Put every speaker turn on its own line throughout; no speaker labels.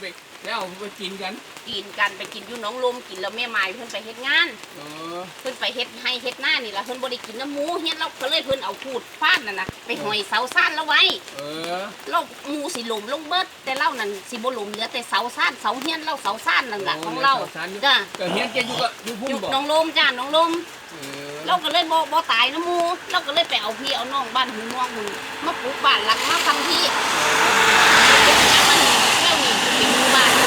ไปแล้วเอาไปกินกัน
กินกันไปกินอยู่หน้องลมกินแล้วแม่ไม้เพิ่นไปเฮ็ดงาน
เออ
เพิ่นไปเฮ็ดให้เฮ็ดหน้านี่ล่ะเพิ่นบ่ได้กินน้ำหมูเฮ็ดเราก็เลยเพิ่นเอาพูดฟ้านนั่นน่ะไปห้อยเสาซ่านแล้วไว้
เออ
เราหมูสิหลมลงเบิด แต่เรานั่นสิบ่หลมเหลือแต่เสาซ่านเสาเฮียนเราเสาซ่านนั่นล่ะของเรา
สารอยู่
จ้า
ก็เฮียนแกอยู่ก็อยู่พุ่
อนยู่
บ่
หน้องลมจ้าหน้องลม
เออ
เราก็เลยบ่บ่ตายน้ำหมูเราก็เลยไปเอาพี่เอาน้องบ้านหูม่วงหูมาปลูกบ้านหลังมาทำที่แล้วนี่เป็นหมู่บ้านนี่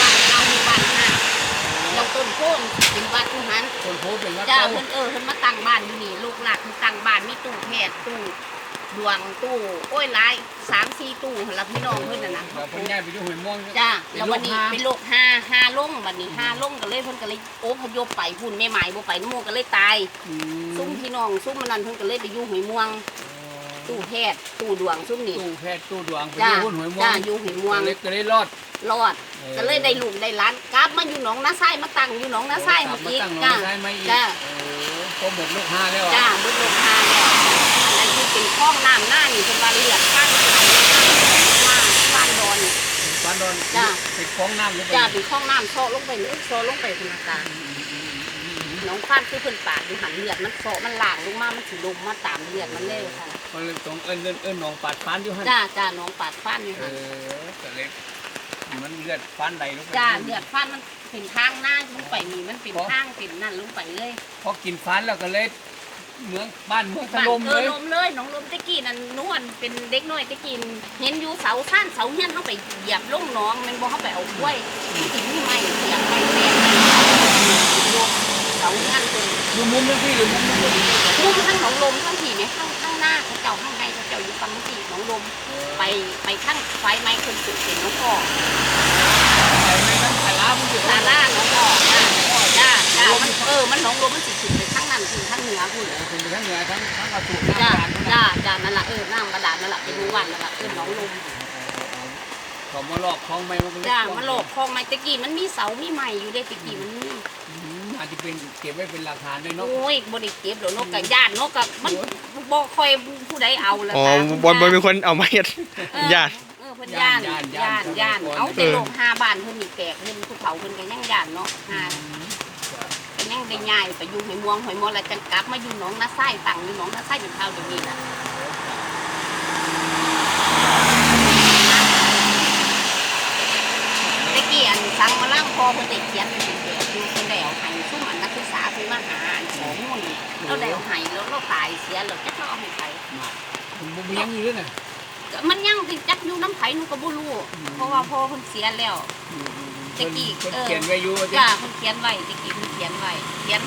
บ้านเราหมู่บ้านห้าเราต้นโพนเป็นบ้านทุหัน
คนโพเป็นวัด
จ้า
เก่า
เพิ่นเออเพิ่นมาตั้งบ้านอยู่นี่ลูกหลักเพิ่นตั้งบ้านมีตู้แพทย์ตู้ดวงตู้โอ้ยหลายสามสี่ตู้หั่นละพี่น้องเพิ่นน่ะนะ
เราเพิ่นย้ายไปอยู่ห้วยม่วง
จ้าแล้ววันนี้
เป็
เป็นน
โร
โร
ค
คห้าห้าลงบัดนี้ห้าลงก็เลยเพิ่นก็เลยโอ้พยพไปพุ่นแม่หมายบ่ไปน้ำหมูก็เลยตาย
อื
ซุ้มพี่น้องซุ้มมันนั่นเพิ่นก็เลยไปอยู่หอยม่วง ตู้แพทย์ตู้ดวงซุ้มนี่
ตู้แพทย์ตู้ดวงไปอ
จ้า
ยู่พุ่นห้วยม่ว
จ้างอยู่หอยม่วง
ก็เลยก็เลยรอด
รอดก็เลยได้ลูกได้หลานกลับมาอยู่หนองนาไส้มาตั้งอยู่หนองนาไส้
กลั
เมื่
บ
อ
มา
กี้
ตั้งหนอง
จ้า
ได้ไหมอีก
จ้า
เออก็หมดลูกห้าแล้ว
จ้า
อะ
บุญลงหาแล้วอันที่เป็นคลองน้ำหน้านี่เป็นว่าเลือดข้างข้างข้างดอน
บ้านดอน
จ้า
เป็นคลองน้ำลงไป
จ้าเป็นคลองน้ำโซะลงไปเลยโซะลงไปคุณอาจารย์น้องฟ้านที่เพิ่นปาดอยู่หันเลือดมันโซะมันหลากลงมา มันสิลงมาตามเลือดมันเร็วค่ะ
มันเลยต้องเอิ้นเอิ้นเอิ้นหนองปาดฟ้านอยู่หั่น
จ้าจ้าน้องปาดฟ้านอยู่
เอ
หัน
อก็เล ยมันเลือดฟ้านใดลงไป
จ้าเลือดฟ้านมันเป็นทางหน้าลงไปนี่มันเป็นทางเป็นนั่นลงไปเลย
พอกินฟ้านแล้วก็เลยเมืองบ้านเมืองถ
บ้าน
ล่ม
เอ
เล
อยลมเลยน้องลมตะกี้นั่นนวลเป็นเด็กน้อยตะกี้เห็นอยู่เสาซ่านเสาเฮียนเข้าไปเหยียบลงหน้องมันบ่เข้าไปเอากล้วยสิมีไม้เสียบไม้แตกยกเสาเฮียนเพิ่น
อยู่มุมนั้นพี่หรือมุมนั้นพี่
มุมทั้งหนองลมทั้งที่ไหมข้างข้างหน้าเขาเจ้าข้างในเขาเจ้าอยู่ฝั่งที่หนองลมไปไปทั้งไฟไม้คนสุดเป็นน้องพ่อ
ไปไม่ทั้งขาลามันอยู่
ตาล่าน้องพ่อจ้าจ้าจ้ามันเออมันหนองลมมันสิขึ้นไปทั้งนั้นขึ้นทั้งเหนือคุณ
คุณไปทั้งเหนือทั้งทั้งอาสุ
จ้า
ทั้ง
จ้าจ้านั่นแหละเออน้ำกระดาษนั่นแหละเป็นหมู่บ้านนั่นแหละเออหนองลม
เขามาลอกคลองไปมันก็เลย
จ้ามันโลกคลองไม้ตะกี้มันมีเสามีไม้อยู่เด้ตะกี้มันมี
อืมอาจจะเป็นเก็บไว้เป็นหลักฐานด้วยเนาะ
โอ้ยบริเก็บหรอกนกกับญาตินกกับมันบ่ค่อยผู้ใดเอาละ
อ๋อ
ตา
บอลบอลมีคนเอามาเฮ็ด
เออ
ญาติ
เออเพิ่นย่านย่านย่านเอาแต่โลกห้าบ้านเพิ่นนี่แตกเพิ่นภูเขาเพิ่นก็ยังย่านเนาะห้าก็ ยังได้ย้ายไปอยู่หอยม่วงหอยม่วงแล้วจังกลับมาอยู่หนองนาไส้ตั้งอยู่หนองนาไส้เป็นเท่าเดี๋ยวนี้ล่ะตะกี้อันสังมาล่างพอเพิ่นได้เขียนเป็นแบบอยู่เพิ่นได้เอาให้ซุ่มอันนักศึกษาเพิ่นมาหาอันข้อมูลนี่เราได้เอาให้แล้วเราตายเสียแล้วจักเราเอาให้ใคร
ผมบ่มีหยังอยู่ด้วยน่ะ
ก็มันยังสิจักอยู่น้ำไผหนูก็บ่รู้เพราะว่าพ่อเพิ่นเสียแล้วตะกี้
เพิ่น
เออ
เขียนไว้อยู่ว่า
จ้าเพิ่นเขียนไว้ตะกี้ เพิ่นเขียนไว้เขียน